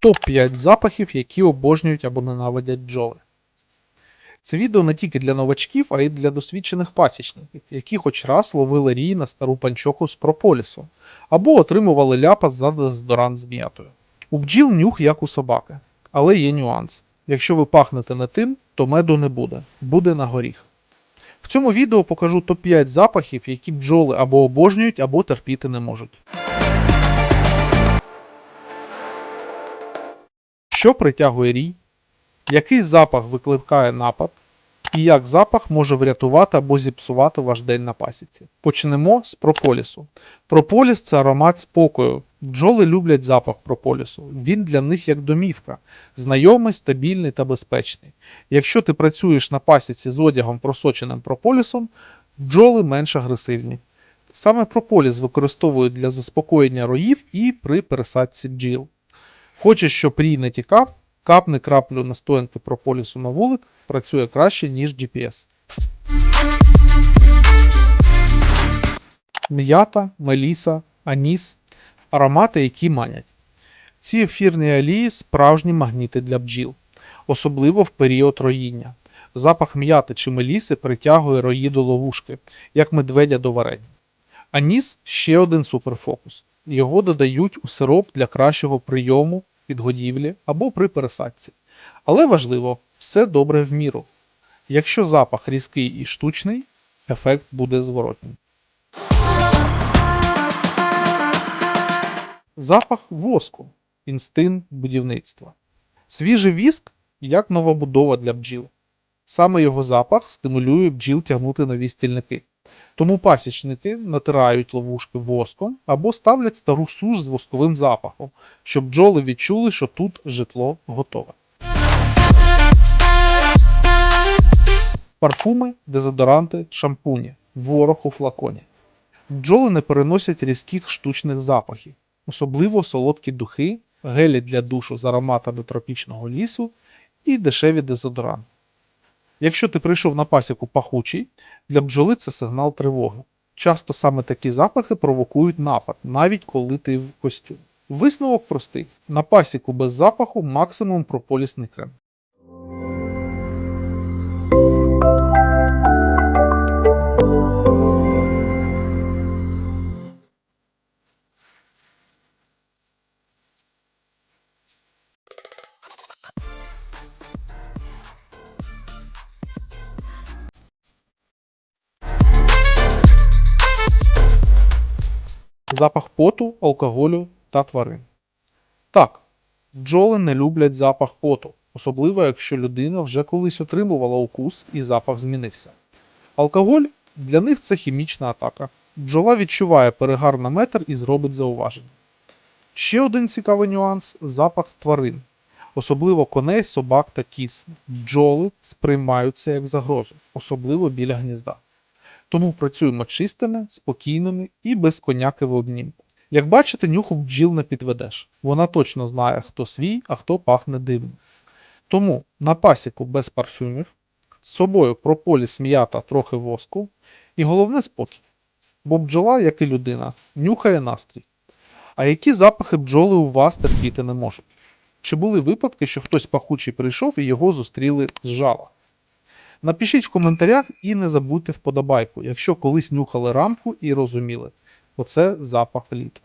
Топ-5 запахів, які обожнюють або ненавидять бджоли. Це відео не тільки для новачків, а й для досвідчених пасічників, які хоч раз ловили рій на стару панчоху з прополісом, або отримували ляпас за дезодорант з м'ятою. У бджіл нюх як у собаки, але є нюанс. Якщо ви пахнете не тим, то меду не буде, буде на горіх. В цьому відео покажу топ-5 запахів, які бджоли або обожнюють, або терпіти не можуть. Що притягує рій? Який запах викликає напад? І як запах може врятувати або зіпсувати ваш день на пасіці? Почнемо з прополісу. Прополіс це аромат спокою. Бджоли люблять запах прополісу. Він для них як домівка, знайомий, стабільний та безпечний. Якщо ти працюєш на пасіці з одягом просоченим прополісом, бджоли менш агресивні. Саме прополіс використовують для заспокоєння роїв і при пересадці бджіл. Хочеш, щоб рій не тікав, капни краплю настоянки прополісу на вулик, працює краще, ніж GPS. М'ята, меліса, аніс аромати, які манять. Ці ефірні олії справжні магніти для бджіл, особливо в період роїння. Запах м'яти чи меліси притягує рої до ловушки, як медведя до варення. Аніс ще один суперфокус. Його додають у сироп для кращого прийому, підгодівлі або при пересадці. Але важливо, все добре в міру. Якщо запах різкий і штучний, ефект буде зворотній. Запах воску інстинкт будівництва. Свіжий віск як нова будова для бджіл. Саме його запах стимулює бджіл тягнути нові стільники. Тому пасічники натирають ловушки воском або ставлять стару суш з восковим запахом, щоб бджоли відчули, що тут житло готове. Парфуми, дезодоранти, шампуні, ворог у флаконі. Бджоли не переносять різких штучних запахів, особливо солодкі духи, гелі для душу з ароматами тропічного лісу і дешеві дезодоранти. Якщо ти прийшов на пасіку пахучий, для бджоли це сигнал тривоги. Часто саме такі запахи провокують напад, навіть коли ти в костюмі. Висновок простий: на пасіку без запаху максимум прополісний крем. Запах поту, алкоголю та тварин. Так, бджоли не люблять запах поту, особливо якщо людина вже колись отримувала укус і запах змінився. Алкоголь для них це хімічна атака. Бджола відчуває перегар на метр і зробить зауваження. Ще один цікавий нюанс запах тварин, особливо коней, собак та кіз. Бджоли сприймаються як загрозу, особливо біля гнізда. Тому працюємо чистими, спокійними і без коняки в обнімку. Як бачите, нюху бджіл не підведеш. Вона точно знає, хто свій, а хто пахне дивно. Тому на пасіку без парфюмів, з собою прополіс м'ята трохи воску, і головне спокій. Бо бджола, як і людина, нюхає настрій. А які запахи бджоли у вас терпіти не можуть? Чи були випадки, що хтось пахучий прийшов і його зустріли з жала? Напишіть в коментарях і не забудьте вподобайку, якщо колись нюхали рамку і розуміли, оце запах літа.